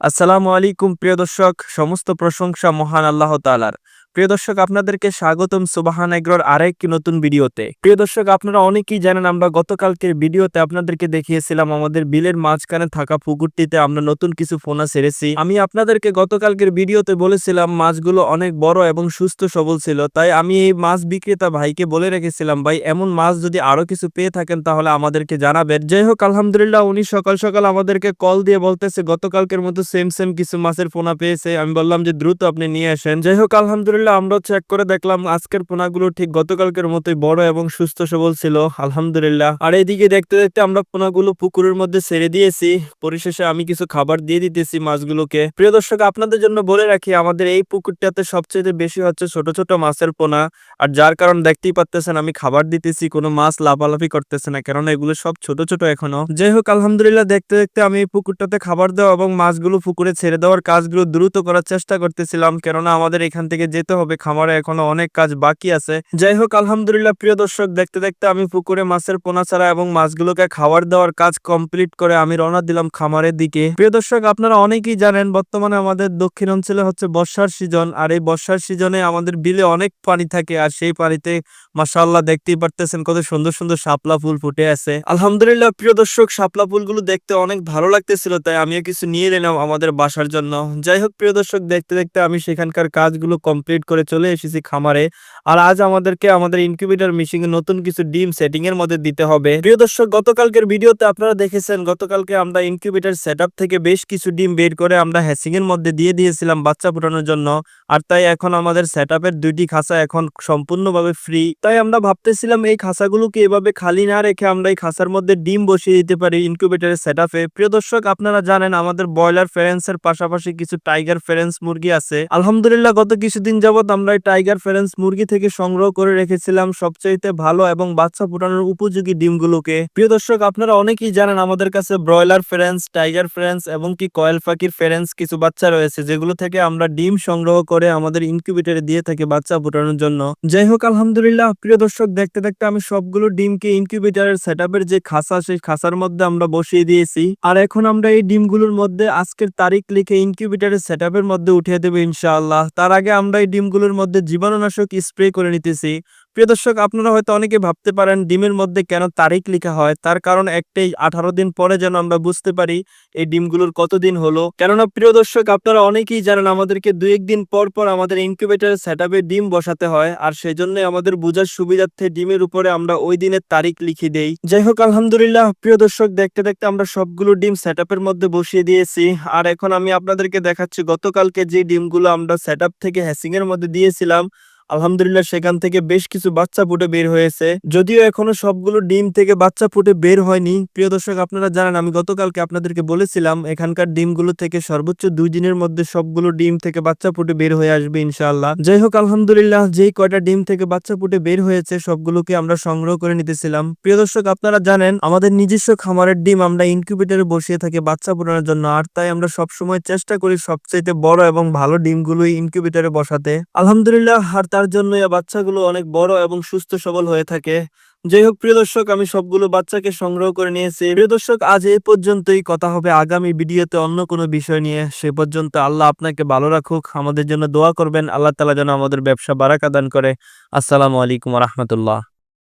আসসালামু আলাইকুম প্রিয় দর্শক। সমস্ত প্রশংসা মহান আল্লাহ তাআলার। প্রিয় দর্শক, আপনাদেরকে স্বাগতম সুবাহান এগ্রোর আরেকটি নতুন ভিডিওতে। প্রিয় দর্শক, আপনারা অনেকেই জানেন, আমরা গতকালকের ভিডিওতে আপনাদেরকে দেখিয়েছিলাম, আমাদের বিলের মাঝখানে থাকা পুকুরটিতে আমরা নতুন কিছু ফোনা ছেড়েছি। আমি আপনাদেরকে গতকালকের ভিডিওতে বলেছিলাম, মাছগুলো অনেক বড় এবং সুস্থ সবল ছিল। তাই আমি এই মাছ বিক্রেতা ভাইকে বলে রেখেছিলাম, ভাই, এমন মাছ যদি আরও কিছু পেয়ে থাকেন, তাহলে আমাদেরকে জানাবেন। যাই হোক, আলহামদুলিল্লাহ, উনি সকাল সকাল আমাদেরকে কল দিয়ে বলতেছে, গতকালকের মতো সেম সেম কিছু মাছের ফোনা পেয়েছে। আমি বললাম যে, দ্রুত আপনি নিয়ে আসেন। যাই হোক, আলহামদুলিল্লাহ আমরা চেক করে দেখলাম আজকের পোনাগুলো ঠিক গতকালকের মতোই বড় এবং সুস্থ সবল ছিল। আলহামদুলিল্লাহ। আর এইদিকে দেখতে দেখতে আমরা পোনাগুলো পুকুরের মধ্যে ছেড়ে দিয়েছি। পরিশেষে আমি কিছু খাবার দিয়ে দিতেছি মাছগুলোকে। প্রিয় দর্শক, আপনাদের জন্য বলে রাখি, আমাদের এই পুকুরটাতে সবচেয়ে বেশি হচ্ছে ছোট ছোট মাছের পোনা। আর যার কারণ দেখতেই পাচ্তেছেন, আমি খাবার দিতেছি, কোনো মাছ লাফালাফি করতেছে না, কেননা এগুলো সব ছোট ছোট এখনও। যাই হোক, আলহামদুলিল্লাহ, দেখতে দেখতে আমি এই পুকুরটাতে খাবার দেওয়া এবং মাছগুলো পুকুরে ছেড়ে দেওয়ার কাজগুলো দ্রুত করার চেষ্টা করতেছিলাম, কেননা আমাদের এখান থেকে যেতে হবে, খামারে এখনও অনেক কাজ বাকি আছে। যাই হোক, আলহামদুলিল্লাহ, প্রিয় দর্শক, দেখতে দেখতে আমি পুকুরে মাছের পোনা ছাড়া এবং মাছগুলোকে খাবার দেওয়ার কাজ কমপ্লিট করে আমি রওনা দিলাম খামারের দিকে। প্রিয় দর্শক, আপনারা অনেকেই জানেন, বর্তমানে আমাদের দক্ষিণ অঞ্চলে হচ্ছে বর্ষার সিজন, আর এই বর্ষার সিজনে আমাদের বিলে অনেক পানি থাকে, আর সেই পানিতে মাশাআল্লাহ দেখতেই পারতেছেন কত সুন্দর সুন্দর শাপলা ফুল ফুটে আছে। আলহামদুলিল্লাহ, প্রিয় দর্শক, শাপলা ফুলগুলো দেখতে অনেক ভালো লাগতেছিল, তাই আমিও কিছু নিয়ে এলাম আমাদের বাসার জন্য। যাই হোক, প্রিয় দর্শক, দেখতে দেখতে আমি সেখানকার কাজগুলো কমপ্লিট করে চলে এসেছি খামারে। আর আজ আমাদেরকে আমাদের ইনকিউবেটর মেশিনে নতুন কিছু ডিম সেটিং এর মধ্যে দিতে হবে। প্রিয় দর্শক, গতকালকের ভিডিওতে আপনারা দেখেছেন, গতকালকে আমরা ইনকিউবেটর সেটআপ থেকে বেশ কিছু ডিম বের করে আমরা হ্যাসিং এর মধ্যে দিয়ে দিয়েছিলাম বাচ্চা ফোটানোর জন্য। আর তাই এখন আমাদের সেটআপের দুইটি খাঁচা এখন সম্পূর্ণভাবে ফ্রি তাই আমরা ভাবতেছিলাম এই খাঁচাগুলোকে এভাবে খালি না রেখে আমরা এই খাঁচার মধ্যে ডিম বসিয়ে দিতে পারি ইনকিউবেটরের সেটআপে প্রিয় দর্শক, আপনারা জানেন আমাদের ব্রয়লার ফেরেন্সের পাশাপাশি কিছু টাইগার ফেরেন্স মুরগি আছে। আলহামদুলিল্লাহ, গত কিছুদিন যাবত আমরা টাইগার ফেরেন্স মুরগি থেকে সংগ্রহ করে রেখেছিলাম সবচাইতে ভালো এবং বাচ্চা ফোটানোর উপযোগী ডিমগুলোকে। প্রিয় দর্শক, আপনারা অনেকেই জানেন আমাদের কাছে ব্রয়লার ফেরেন্স, টাইগার ফেরেন্স এবং কি কয়েল পাখির ফেরেন্স কিছু বাচ্চা রয়েছে, যেগুলো থেকে আমরা ডিম সংগ্রহ করে আমাদের ইনকিউবেটরে দিয়ে থাকি বাচ্চা ফোটানোর জন্য। যাই হোক, আলহামদুলিল্লাহ, প্রিয় দর্শক, দেখতে দেখতে আমি সবগুলো ডিমকে ইনকিউবেটরের সেটআপের যে খাসা, সেই খাসার মধ্যে আমরা বসিয়ে দিয়েছি। আর এখন আমরা এই ডিমগুলোর মধ্যে আজকের তারিখ লিখে ইনকিউবেটরের সেটআপের মধ্যে উঠিয়ে দেবো ইনশাআল্লাহ। তার আগে আমরা এই ডিমগুলোর মধ্যে জীবাণুনাশক স্প্রে করে নিতেছি। প্রিয় দর্শক, আপনারা হয়তো অনেকে ভাবতে পারেন ডিমের মধ্যে কেন তারিখ লেখা হয়? তার কারণ একটাই, আঠারো দিন পরে যেন আমরা বুঝতে পারি এই ডিমগুলোর কতদিন হলো। কেননা, প্রিয় দর্শক, আপনারা অনেকেই জানেন আমাদেরকে দুই একদিন পর পর আমাদের ইনকিউবেটরের সেটআপে ডিম বসাতে হয় আর সেই জন্য আমাদের বোঝার সুবিধার্থে ডিমের উপরে আমরা ওই দিনের তারিখ লিখে দেই। যাই হোক, আলহামদুলিল্লাহ, প্রিয় দর্শক, দেখতে দেখতে আমরা সবগুলো ডিম সেটআপের মধ্যে বসিয়ে দিয়েছি। আর এখন আমি আপনাদেরকে দেখাচ্ছি, গতকালকে যে ডিমগুলো আমরা সেটআপ থেকে হ্যাসিং এর মধ্যে দিয়েছিলাম আলহামদুলিল্লাহ সেখান থেকে বেশ কিছু বাচ্চা ফুটে বের হয়েছে। যদিও এখনও সবগুলো ডিম থেকে বাচ্চা ফুটে বের হয়নি। প্রিয় দর্শক, আপনারা জানেন, আমি গতকালকে আপনাদেরকে বলেছিলাম, এখানকার ডিমগুলো থেকে সর্বোচ্চ দুই দিনের মধ্যে সবগুলো ডিম থেকে বাচ্চা ফুটে বের হয়ে আসবে ইনশাআল্লাহ। যাই হোক, আলহামদুলিল্লাহ, যেই কয়টা ডিম থেকে বাচ্চা ফুটে বের হয়েছে, সবগুলোকে আমরা সংগ্রহ করে নিতেছিলাম। প্রিয় দর্শক, আপনারা জানেন, আমাদের নিজস্ব খামারের ডিম আমরা ইনকিউবেটরে বসিয়ে থাকি বাচ্চা ফোটানোর জন্য, আর তাই আমরা সবসময় চেষ্টা করি সবচাইতে বড় এবং ভালো ডিমগুলোই ইনকিউবেটরে বসাতে। আলহামদুলিল্লাহ, আর তার জন্য এই বাচ্চাগুলো অনেক বড় এবং সুস্থ সবল হয়ে থাকে। যাই হোক, প্রিয় দর্শক, আমি সবগুলো বাচ্চাকে সংগ্রহ করে নিয়েছি। প্রিয় দর্শক, আজ এই পর্যন্তই। কথা হবে আগামী ভিডিওতে অন্য কোনো বিষয় নিয়ে। সে পর্যন্ত আল্লাহ আপনাকে ভালো রাখুক, আমাদের জন্য দোয়া করবেন। আল্লাহ তালা যেন আমাদের ব্যবসা বারাকা দান করে। আসসালামু আলাইকুম রহমতুল্লাহ।